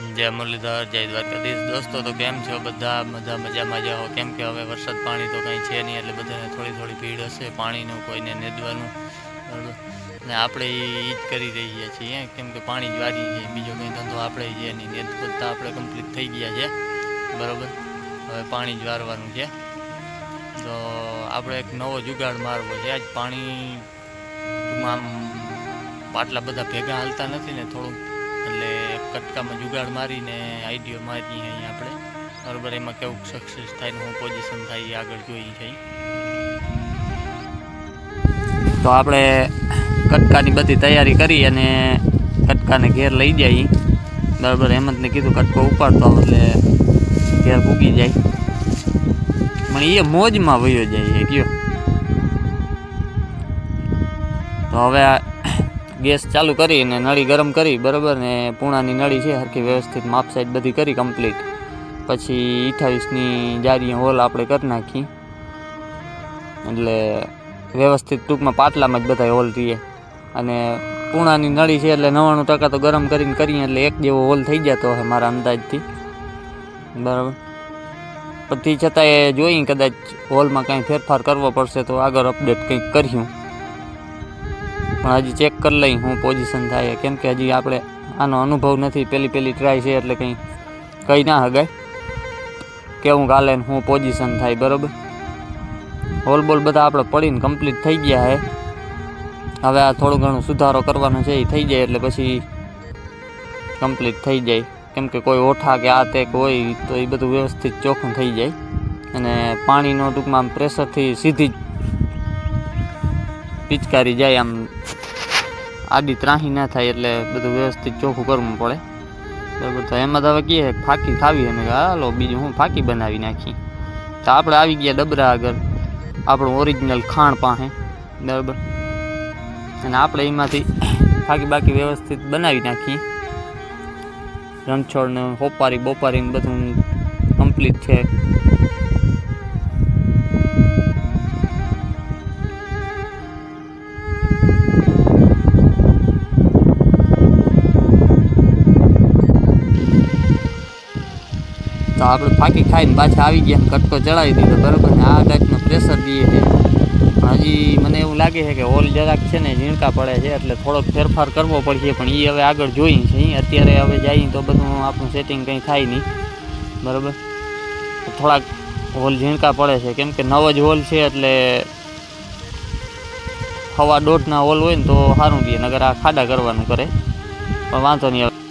જય મુરલીધર, જય દ્વારકાધીશ. દોસ્તો, તો કેમ છો? બધા મજા, મજામાં જાઓ કેમ કે હવે વરસાદ પાણી તો કંઈ છે નહીં, એટલે બધાને થોડી થોડી ભીડ હશે, પાણીનું, કોઈને નેદવાનું. ને આપણે એ જ કરી રહીએ છીએ કેમ કે પાણી જ વારી છે. બીજો કંઈ ધંધો આપણે છે નહીં. નેદ ખોદતા આપણે કમ્પ્લીટ થઈ ગયા છે. બરાબર? હવે પાણી જ વારવાનું છે. તો આપણે એક નવો જુગાડ મારવો છે. આજ પાણી આમ આટલા બધા ભેગા હાલતા નથી ને, થોડુંક એટલે કટકામાં જુગાડ મારીને આઈડિયો મારીએ અહીં આપણે. બરાબર, એમાં કેવું સક્સેસ થાય ને પોઝિશન થાય એ આગળ જોઈએ છે. તો આપણે કટકાની બધી તૈયારી કરી અને કટકાને ઘેર લઈ જઈએ બરાબર, હેમંતને કીધું કટકો ઉપાડતો એટલે ઘેર પૂગી જાય. પણ એ મોજમાં વયો જાય ગયો તો હવે ગેસ ચાલુ કરી અને નળી ગરમ કરી, બરાબર? ને પૂણાની નળી છે સરખી વ્યવસ્થિત માપ સાઈડ બધી કરી કમ્પ્લીટ પછી અઠાવીસની જારી હોલ આપણે કરી નાખી. એટલે વ્યવસ્થિત ટૂંકમાં પાટલામાં જ બધા હોલ રહીએ અને પૂણાની નળી છે, એટલે નવ્વાણું ટકા તો ગરમ કરીને કરીએ, એટલે એક જેવો હોલ થઈ જતો હોય મારા અંદાજથી. બરાબર? પછી છતાંય જોઈએ કદાચ હોલમાં કાંઈ ફેરફાર કરવો પડશે તો આગળ અપડેટ કંઈક કર્યું પણ હજી ચેક કરી લઈ હું પોઝિશન થાય. કેમ કે હજી આપણે આનો અનુભવ નથી. પહેલી પહેલી ટ્રાય છે એટલે કંઈ કંઈ ના હગાય. કેવું કાલે હું પોઝિશન થાય, બરાબર? હોલ બોલ બધા આપણે પડીને કમ્પ્લીટ થઈ ગયા હે. હવે આ થોડું ઘણું સુધારો કરવાનો છે, એ થઈ જાય એટલે પછી કમ્પ્લીટ થઈ જાય. કેમ કે કોઈ ઓઠા કે આ તે હોય તો એ બધું વ્યવસ્થિત ચોખ્ખું થઈ જાય. અને પાણીનો ટૂંકમાં આમ પ્રેશરથી સીધી જ પિચકારી જાય આમ આડી ત્રાહી ના થાય એટલે બધું વ્યવસ્થિત ચોખ્ખું કરવું પડે. બરાબર તો એમાં તો હવે કહે કે ફાકી ખાવી અને હાલો, બીજું હું ફાકી બનાવી નાખી. તો આપણે આવી ગયા ડબરા આગળ, આપણું ઓરિજિનલ ખાણ પાસે. બરાબર? અને આપણે એમાંથી ફાકી બાકી વ્યવસ્થિત બનાવી નાખી. રણછોડને હોપારી બોપારી ને બધું કમ્પ્લીટ છે. તો આપણે ફાકી ખાઈને પાછા આવી ગયા. કટકો ચડાવી દીધો. બરાબર ને? આ ટાઈપનો પ્રેશર દઈએ છે. હજી મને એવું લાગે છે કે હોલ જરાક છે ને ઝીણકા પડે છે, એટલે થોડોક ફેરફાર કરવો પડશે. પણ એ હવે આગળ જોઈએ છે. અત્યારે હવે જઈએ તો બધું આપણું સેટિંગ કંઈ થાય નહીં. બરાબર? થોડાક હોલ ઝીણકા પડે છે. કેમ કે નવ જ હોલ છે એટલે હવા દોઢના હોલ હોય ને તો સારું દે નગર આ ખાડા કરવાનું કરે. પણ વાંધો નહીં હવે.